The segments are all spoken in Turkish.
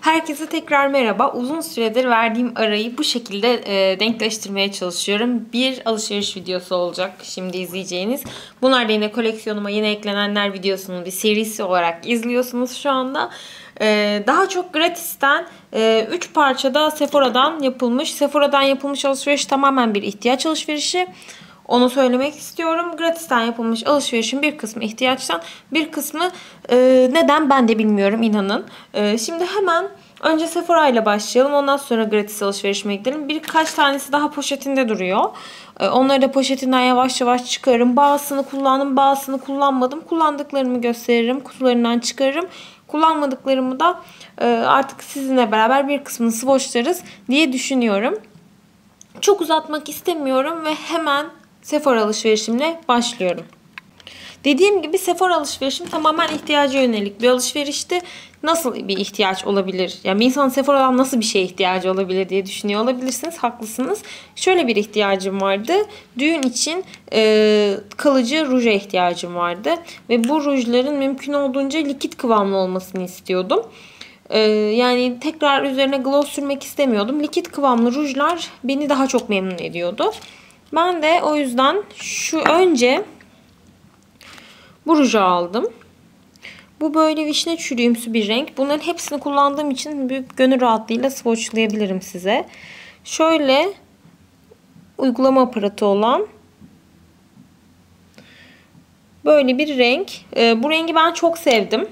Herkese tekrar merhaba. Uzun süredir verdiğim arayı bu şekilde e, denkleştirmeye çalışıyorum. Bir alışveriş videosu olacak şimdi izleyeceğiniz. Bunlar da yine koleksiyonuma yeni eklenenler videosunun bir serisi olarak izliyorsunuz şu anda. E, daha çok gratisten 3 e, parçada Sephora'dan yapılmış. Sephora'dan yapılmış alışveriş tamamen bir ihtiyaç alışverişi. Onu söylemek istiyorum. Gratisten yapılmış alışverişin bir kısmı ihtiyaçtan, bir kısmı e, neden ben de bilmiyorum inanın. E, şimdi hemen önce Sephora ile başlayalım. Ondan sonra gratis alışverişime gidelim. Birkaç tanesi daha poşetinde duruyor. E, onları da poşetinden yavaş yavaş çıkarırım. Bazısını kullandım, bazısını kullanmadım. Kullandıklarımı gösteririm, kutularından çıkarırım. Kullanmadıklarımı da e, artık sizinle beraber bir kısmını swatchlarız diye düşünüyorum. Çok uzatmak istemiyorum ve hemen Sephora alışverişimle başlıyorum. Dediğim gibi Sephora alışverişim tamamen ihtiyaca yönelik bir alışverişti. Nasıl bir ihtiyaç olabilir? Yani bir insan Sephora'dan nasıl bir şeye ihtiyacı olabilir diye düşünüyor olabilirsiniz. Haklısınız. Şöyle bir ihtiyacım vardı. Düğün için e, kalıcı ruja ihtiyacım vardı. Ve bu rujların mümkün olduğunca likit kıvamlı olmasını istiyordum. E, yani tekrar üzerine gloss sürmek istemiyordum. Likit kıvamlı rujlar beni daha çok memnun ediyordu. Ben de o yüzden şu önce bu ruju aldım. Bu böyle vişne çürüğümsü bir renk. Bunların hepsini kullandığım için büyük gönül rahatlığıyla swatchlayabilirim size. Şöyle uygulama aparatı olan böyle bir renk. Ee, bu rengi ben çok sevdim.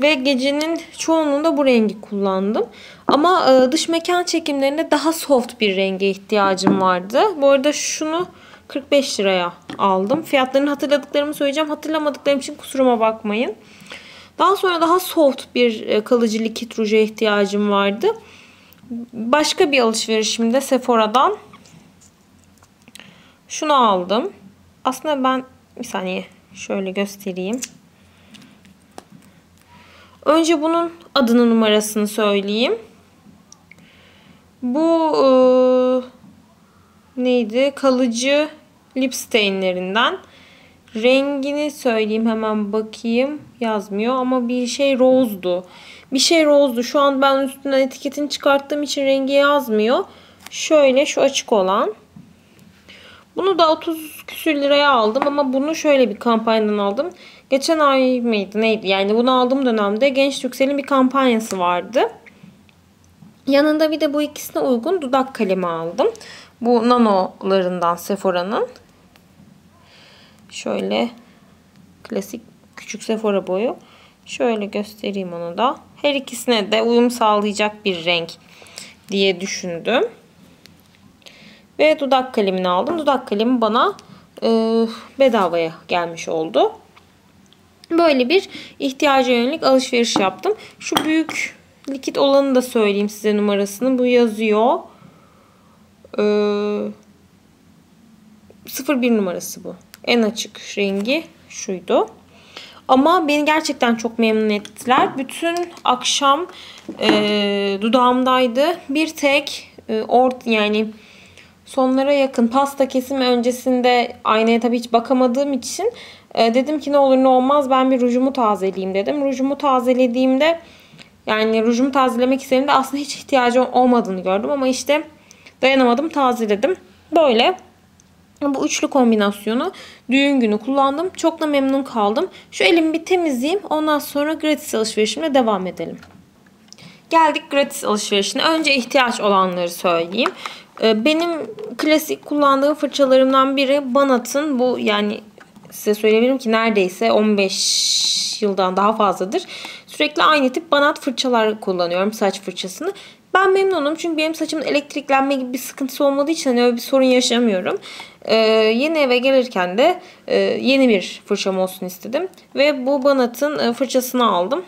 Ve gecenin çoğunluğunda bu rengi kullandım. Ama e, dış mekan çekimlerinde daha soft bir renge ihtiyacım vardı. Bu arada şunu 45 liraya aldım. Fiyatlarını hatırladıklarımı söyleyeceğim. Hatırlamadıklarım için kusuruma bakmayın. Daha sonra daha soft bir e, kalıcı likit ruja ihtiyacım vardı. Başka bir alışverişimde Sephora'dan şunu aldım. Aslında ben bir saniye şöyle göstereyim. Önce bunun adını numarasını söyleyeyim. Bu e, neydi? Kalıcı lip stainlerinden. Rengini söyleyeyim hemen bakayım. Yazmıyor ama bir şey rose'du. Bir şey rose'du. Şu an ben üstünden etiketini çıkarttığım için rengi yazmıyor. Şöyle şu açık olan. Bunu da 30 küsür liraya aldım ama bunu şöyle bir kampanyadan aldım. Geçen ay mıydı neydi? Yani bunu aldığım dönemde Genç Türksel'in bir kampanyası vardı. Yanında bir de bu ikisine uygun dudak kalemi aldım. Bu nanolarından Sephora'nın. Şöyle klasik küçük Sephora boyu. Şöyle göstereyim onu da. Her ikisine de uyum sağlayacak bir renk diye düşündüm. Ve dudak kalemini aldım. Dudak kalemi bana e, bedavaya gelmiş oldu. Böyle bir ihtiyaca yönelik alışveriş yaptım. Şu büyük likit olanı da söyleyeyim size numarasını. Bu yazıyor. Ee, 01 numarası bu. En açık rengi şuydu. Ama beni gerçekten çok memnun ettiler. Bütün akşam e, dudağımdaydı. Bir tek e, ort yani sonlara yakın pasta kesimi öncesinde aynaya tabii hiç bakamadığım için e, dedim ki ne olur ne olmaz ben bir rujumu tazeleyeyim dedim. Rujumu tazelediğimde yani rujumu tazelemek istediğimde aslında hiç ihtiyacı olmadığını gördüm ama işte dayanamadım tazeledim. Böyle bu üçlü kombinasyonu düğün günü kullandım. Çok da memnun kaldım. Şu elimi bir temizleyeyim. Ondan sonra gratis alışverişimle devam edelim. Geldik gratis alışverişine. Önce ihtiyaç olanları söyleyeyim. Ee, benim klasik kullandığım fırçalarımdan biri Banat'ın bu yani size söyleyebilirim ki neredeyse 15 yıldan daha fazladır. Sürekli aynı tip banat fırçalar kullanıyorum saç fırçasını. Ben memnunum çünkü benim saçımın elektriklenme gibi bir sıkıntısı olmadığı için hani öyle bir sorun yaşamıyorum. Ee, yeni eve gelirken de e, yeni bir fırçam olsun istedim. Ve bu Banat'ın e, fırçasını aldım.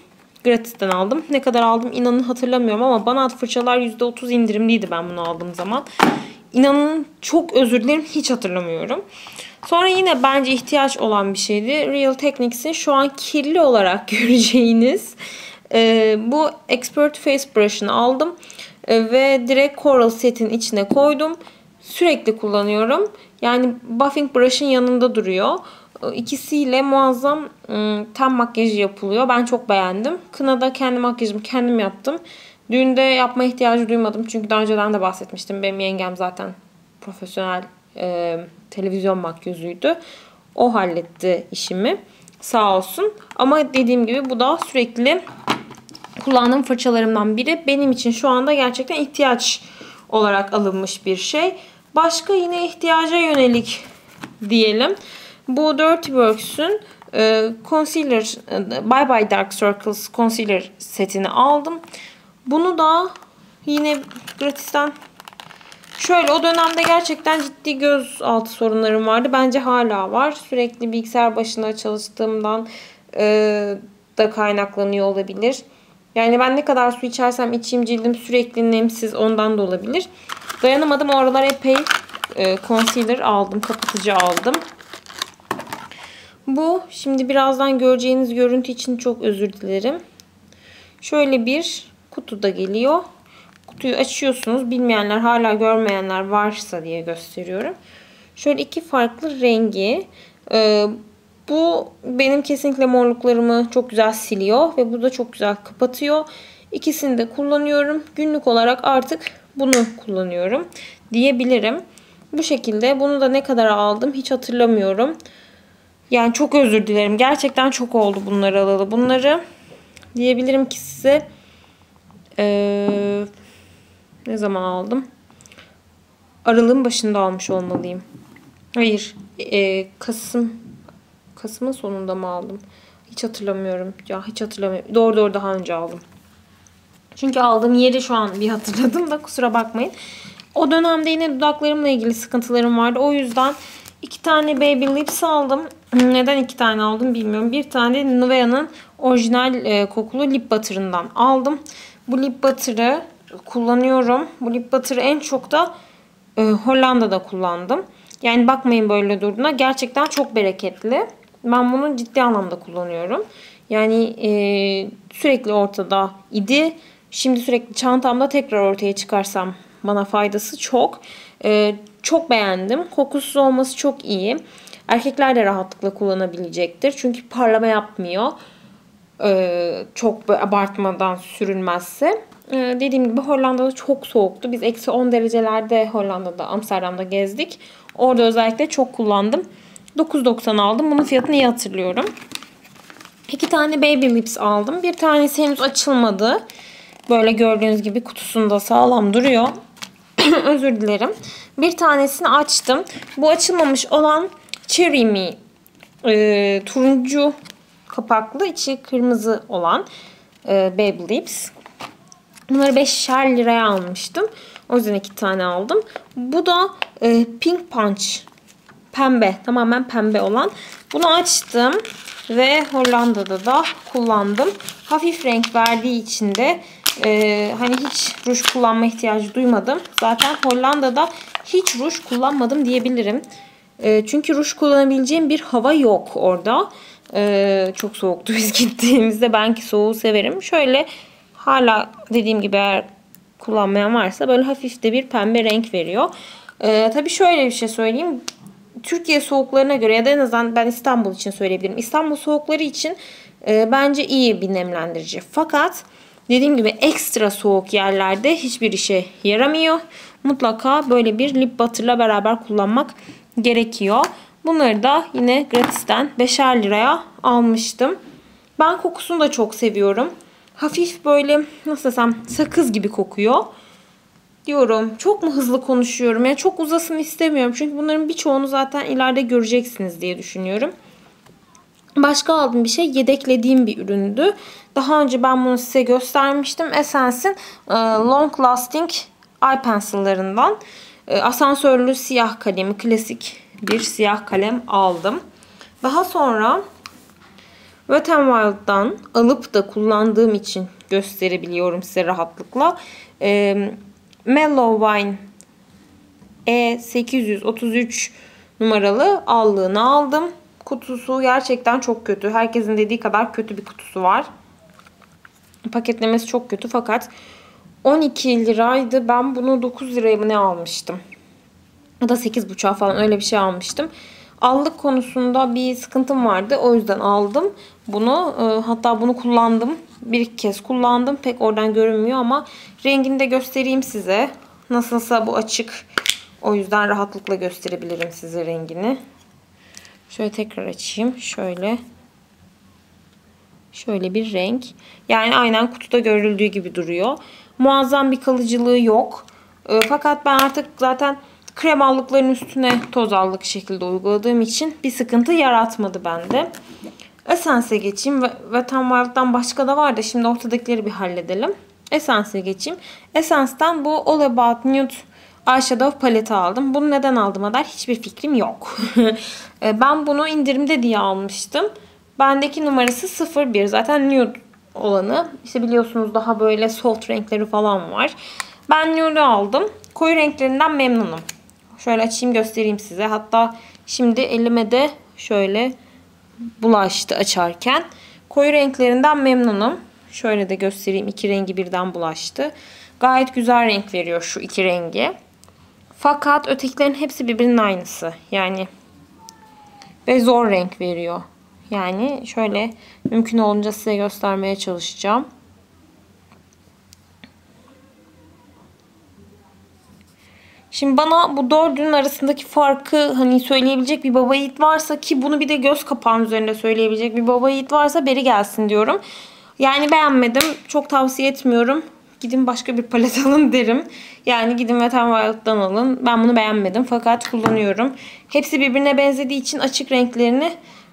Gratis'ten aldım. Ne kadar aldım inanın hatırlamıyorum ama Banat fırçalar %30 indirimliydi ben bunu aldığım zaman. İnanın çok özür dilerim hiç hatırlamıyorum. Sonra yine bence ihtiyaç olan bir şeydi. Real Techniques'in şu an kirli olarak göreceğiniz e, bu Expert Face Brush'ını aldım. E, ve direkt Coral setin içine koydum. Sürekli kullanıyorum. Yani buffing brush'ın yanında duruyor. ikisiyle muazzam ıı, ten makyajı yapılıyor. Ben çok beğendim. Kınada kendi makyajımı kendim yaptım. Düğünde yapma ihtiyacı duymadım. Çünkü daha önceden de bahsetmiştim. Benim yengem zaten profesyonel e, televizyon makyözüydü. O halletti işimi. Sağ olsun. Ama dediğim gibi bu da sürekli kullandığım fırçalarımdan biri. Benim için şu anda gerçekten ihtiyaç olarak alınmış bir şey. Başka yine ihtiyaca yönelik diyelim. Bu Dirty Works'ün e, concealer e, Bye Bye Dark Circles concealer setini aldım. Bunu da yine gratisten şöyle o dönemde gerçekten ciddi göz altı sorunlarım vardı. Bence hala var. Sürekli bilgisayar başında çalıştığımdan e, da kaynaklanıyor olabilir. Yani ben ne kadar su içersem içeyim cildim sürekli nemsiz ondan da olabilir. Dayanamadım o aralar epey e, concealer aldım. Kapatıcı aldım. Bu şimdi birazdan göreceğiniz görüntü için çok özür dilerim. Şöyle bir kutuda geliyor. Kutuyu açıyorsunuz. Bilmeyenler hala görmeyenler varsa diye gösteriyorum. Şöyle iki farklı rengi. Ee, bu benim kesinlikle morluklarımı çok güzel siliyor ve bu da çok güzel kapatıyor. İkisini de kullanıyorum. Günlük olarak artık bunu kullanıyorum diyebilirim. Bu şekilde bunu da ne kadar aldım hiç hatırlamıyorum. Yani çok özür dilerim. Gerçekten çok oldu bunları alalı. Bunları diyebilirim ki size ee, ne zaman aldım? Aralığın başında almış olmalıyım. Hayır. E, Kasım Kasım'ın sonunda mı aldım? Hiç hatırlamıyorum. Ya hiç hatırlamıyorum. Doğru doğru daha önce aldım. Çünkü aldığım yeri şu an bir hatırladım da kusura bakmayın. O dönemde yine dudaklarımla ilgili sıkıntılarım vardı. O yüzden iki tane Baby Lips aldım. Neden iki tane aldım bilmiyorum. Bir tane Nivea'nın orijinal e, kokulu lip butter'ından aldım. Bu lip butter'ı kullanıyorum. Bu lip butter'ı en çok da e, Hollanda'da kullandım. Yani bakmayın böyle durduğuna. Gerçekten çok bereketli. Ben bunu ciddi anlamda kullanıyorum. Yani e, sürekli ortada idi. Şimdi sürekli çantamda tekrar ortaya çıkarsam bana faydası çok. E, çok beğendim. Kokusuz olması çok iyi. Erkekler de rahatlıkla kullanabilecektir. Çünkü parlama yapmıyor. E, çok abartmadan sürülmezse. E, dediğim gibi Hollanda'da çok soğuktu. Biz eksi 10 derecelerde Hollanda'da, Amsterdam'da gezdik. Orada özellikle çok kullandım. 9.90 aldım. Bunun fiyatını iyi hatırlıyorum. İki tane Baby Lips aldım. Bir tanesi henüz açılmadı. Böyle gördüğünüz gibi kutusunda sağlam duruyor. Özür dilerim. Bir tanesini açtım. Bu açılmamış olan Cherry Me e, turuncu kapaklı içi kırmızı olan e, Baby Lips. Bunları 5'er liraya almıştım. O yüzden iki tane aldım. Bu da e, Pink Punch pembe. Tamamen pembe olan. Bunu açtım ve Hollanda'da da kullandım. Hafif renk verdiği için de e, hani hiç ruj kullanma ihtiyacı duymadım. Zaten Hollanda'da hiç ruj kullanmadım diyebilirim. E, çünkü ruj kullanabileceğim bir hava yok orada. E, çok soğuktu biz gittiğimizde. Ben ki soğuğu severim. Şöyle hala dediğim gibi eğer kullanmayan varsa böyle hafif de bir pembe renk veriyor. Ee, tabii şöyle bir şey söyleyeyim. Türkiye soğuklarına göre ya da en azından ben İstanbul için söyleyebilirim. İstanbul soğukları için e, bence iyi bir nemlendirici. Fakat dediğim gibi ekstra soğuk yerlerde hiçbir işe yaramıyor. Mutlaka böyle bir lip butter'la beraber kullanmak gerekiyor. Bunları da yine gratisten 5'er liraya almıştım. Ben kokusunu da çok seviyorum. Hafif böyle nasıl desem sakız gibi kokuyor diyorum. Çok mu hızlı konuşuyorum? Yani çok uzasın istemiyorum. Çünkü bunların birçoğunu zaten ileride göreceksiniz diye düşünüyorum. Başka aldığım bir şey yedeklediğim bir üründü. Daha önce ben bunu size göstermiştim. Essence'in e, Long Lasting Eye Pencil'larından e, asansörlü siyah kalemi, klasik bir siyah kalem aldım. Daha sonra Wet n Wild'dan alıp da kullandığım için gösterebiliyorum size rahatlıkla. E, Mellow Wine E833 numaralı allığını aldım. Kutusu gerçekten çok kötü. Herkesin dediği kadar kötü bir kutusu var. Paketlemesi çok kötü fakat 12 liraydı. Ben bunu 9 liraya mı ne almıştım? Ya da 8,5 falan öyle bir şey almıştım. Allık konusunda bir sıkıntım vardı. O yüzden aldım bunu. Ee, hatta bunu kullandım. Bir iki kez kullandım. Pek oradan görünmüyor ama rengini de göstereyim size. Nasılsa bu açık. O yüzden rahatlıkla gösterebilirim size rengini. Şöyle tekrar açayım. Şöyle. Şöyle bir renk. Yani aynen kutuda görüldüğü gibi duruyor. Muazzam bir kalıcılığı yok. E, fakat ben artık zaten krem allıkların üstüne toz allık şekilde uyguladığım için bir sıkıntı yaratmadı bende. Essence'e geçeyim. Wet n Wild'dan başka da var da şimdi ortadakileri bir halledelim. Essence'e geçeyim. Essence'den bu All About Nude eyeshadow paleti aldım. Bunu neden aldım kadar hiçbir fikrim yok. E, ben bunu indirimde diye almıştım. Bendeki numarası 01. Zaten nude olanı. İşte biliyorsunuz daha böyle soft renkleri falan var. Ben nude aldım. Koyu renklerinden memnunum. Şöyle açayım göstereyim size. Hatta şimdi elime de şöyle bulaştı açarken. Koyu renklerinden memnunum. Şöyle de göstereyim. iki rengi birden bulaştı. Gayet güzel renk veriyor şu iki rengi. Fakat ötekilerin hepsi birbirinin aynısı. Yani ve zor renk veriyor. Yani şöyle mümkün olunca size göstermeye çalışacağım. Şimdi bana bu dördünün arasındaki farkı hani söyleyebilecek bir baba yiğit varsa ki bunu bir de göz kapağın üzerinde söyleyebilecek bir baba yiğit varsa beri gelsin diyorum. Yani beğenmedim. Çok tavsiye etmiyorum. Gidin başka bir palet alın derim. Yani gidin Wet n Wild'dan alın. Ben bunu beğenmedim fakat kullanıyorum. Hepsi birbirine benzediği için açık renklerini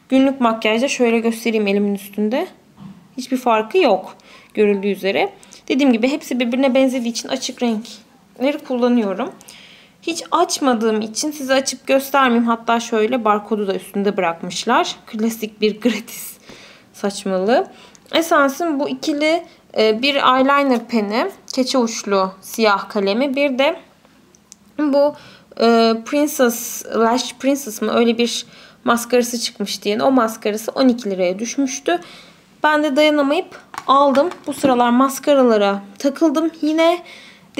günlük makyajda şöyle göstereyim elimin üstünde. Hiçbir farkı yok görüldüğü üzere. Dediğim gibi hepsi birbirine benzediği için açık renkleri kullanıyorum. Hiç açmadığım için size açıp göstermeyeyim. Hatta şöyle barkodu da üstünde bırakmışlar. Klasik bir gratis saçmalığı. Esansın bu ikili e, bir eyeliner peni. Keçe uçlu siyah kalemi. Bir de bu e, Princess, Lash Princess mı öyle bir maskarası çıkmış diye. O maskarası 12 liraya düşmüştü. Ben de dayanamayıp aldım. Bu sıralar maskaralara takıldım. Yine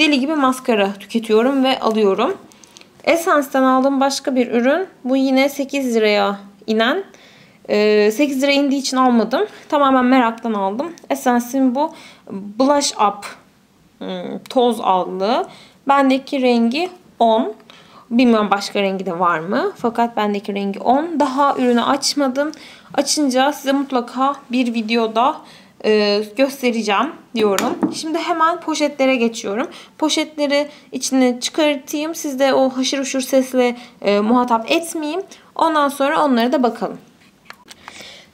deli gibi maskara tüketiyorum ve alıyorum. Essence'den aldığım başka bir ürün. Bu yine 8 liraya inen. 8 ee, lira indiği için almadım. Tamamen meraktan aldım. Essence'in bu Blush Up hmm, toz allığı. Bendeki rengi 10. Bilmiyorum başka rengi de var mı. Fakat bendeki rengi 10. Daha ürünü açmadım. Açınca size mutlaka bir videoda e, göstereceğim diyorum. Şimdi hemen poşetlere geçiyorum. Poşetleri içine çıkartayım. Siz de o haşır uşur sesle e, muhatap etmeyeyim. Ondan sonra onlara da bakalım.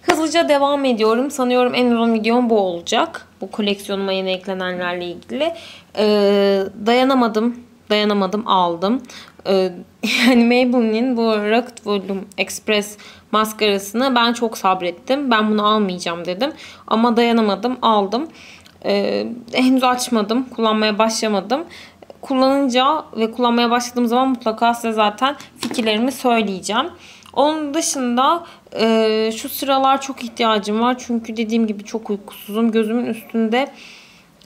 Hızlıca devam ediyorum. Sanıyorum en uzun videom bu olacak. Bu koleksiyonuma yeni eklenenlerle ilgili. Ee, dayanamadım. Dayanamadım aldım. Ee, yani Maybelline'in bu Rocket Volume Express maskarasını ben çok sabrettim. Ben bunu almayacağım dedim. Ama dayanamadım aldım. Ee, henüz açmadım. Kullanmaya başlamadım. Kullanınca ve kullanmaya başladığım zaman mutlaka size zaten fikirlerimi söyleyeceğim. Onun dışında e, şu sıralar çok ihtiyacım var. Çünkü dediğim gibi çok uykusuzum. Gözümün üstünde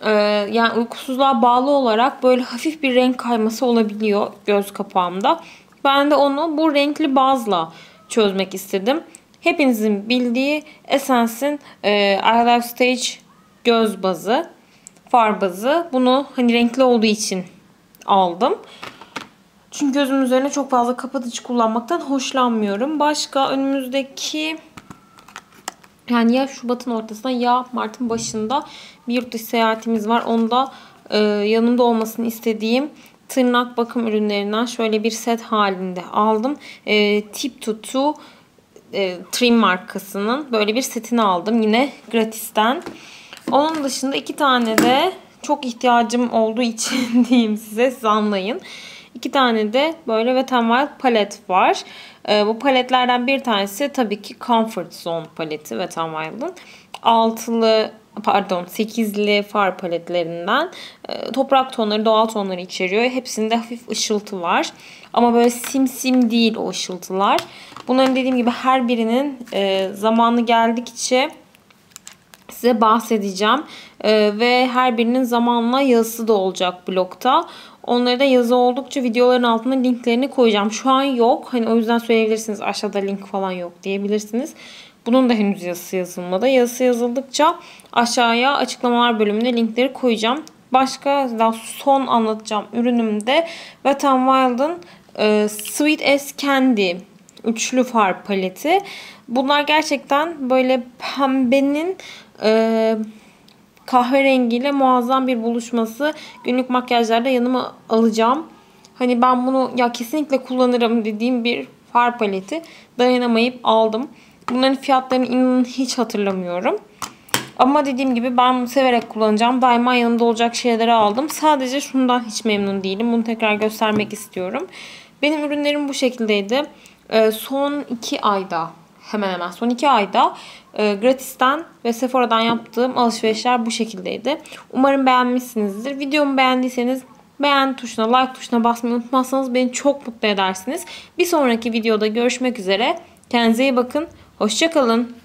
e, yani uykusuzluğa bağlı olarak böyle hafif bir renk kayması olabiliyor göz kapağımda. Ben de onu bu renkli bazla çözmek istedim. Hepinizin bildiği Essence'in e, Eyelash Stage göz bazı, far bazı. Bunu hani renkli olduğu için aldım. Çünkü gözüm üzerine çok fazla kapatıcı kullanmaktan hoşlanmıyorum. Başka önümüzdeki yani ya Şubat'ın ortasında ya Mart'ın başında bir yurt dışı seyahatimiz var. Onda e, yanımda olmasını istediğim tırnak bakım ürünlerinden şöyle bir set halinde aldım. E, Tip Two e, Trim markasının böyle bir setini aldım. Yine gratisten. Onun dışında iki tane de çok ihtiyacım olduğu için diyeyim size siz anlayın. İki tane de böyle Wet n Wild palet var. E, bu paletlerden bir tanesi tabii ki Comfort Zone paleti Wet n Wild'ın. Altılı pardon 8'li far paletlerinden e, toprak tonları, doğal tonları içeriyor. Hepsinde hafif ışıltı var. Ama böyle sim sim değil o ışıltılar. Bunların dediğim gibi her birinin e, zamanı geldikçe size bahsedeceğim. Ee, ve her birinin zamanla yazısı da olacak blokta. Onları da yazı oldukça videoların altına linklerini koyacağım. Şu an yok. Hani o yüzden söyleyebilirsiniz aşağıda link falan yok diyebilirsiniz. Bunun da henüz yazısı yazılmadı. Yazısı yazıldıkça aşağıya açıklamalar bölümüne linkleri koyacağım. Başka daha son anlatacağım ürünümde Wet n Wild'ın e, Sweet as Candy üçlü far paleti. Bunlar gerçekten böyle pembenin e, kahverengiyle muazzam bir buluşması. Günlük makyajlarda yanıma alacağım. Hani ben bunu ya kesinlikle kullanırım dediğim bir far paleti. Dayanamayıp aldım. Bunların fiyatlarını inanın hiç hatırlamıyorum. Ama dediğim gibi ben severek kullanacağım. Daima yanımda olacak şeyleri aldım. Sadece şundan hiç memnun değilim. Bunu tekrar göstermek istiyorum. Benim ürünlerim bu şekildeydi. Ee, son 2 ayda hemen hemen son 2 ayda e, Gratis'ten ve Sephora'dan yaptığım alışverişler bu şekildeydi. Umarım beğenmişsinizdir. Videomu beğendiyseniz beğen tuşuna, like tuşuna basmayı unutmazsanız beni çok mutlu edersiniz. Bir sonraki videoda görüşmek üzere. Kendinize iyi bakın. Hoşçakalın.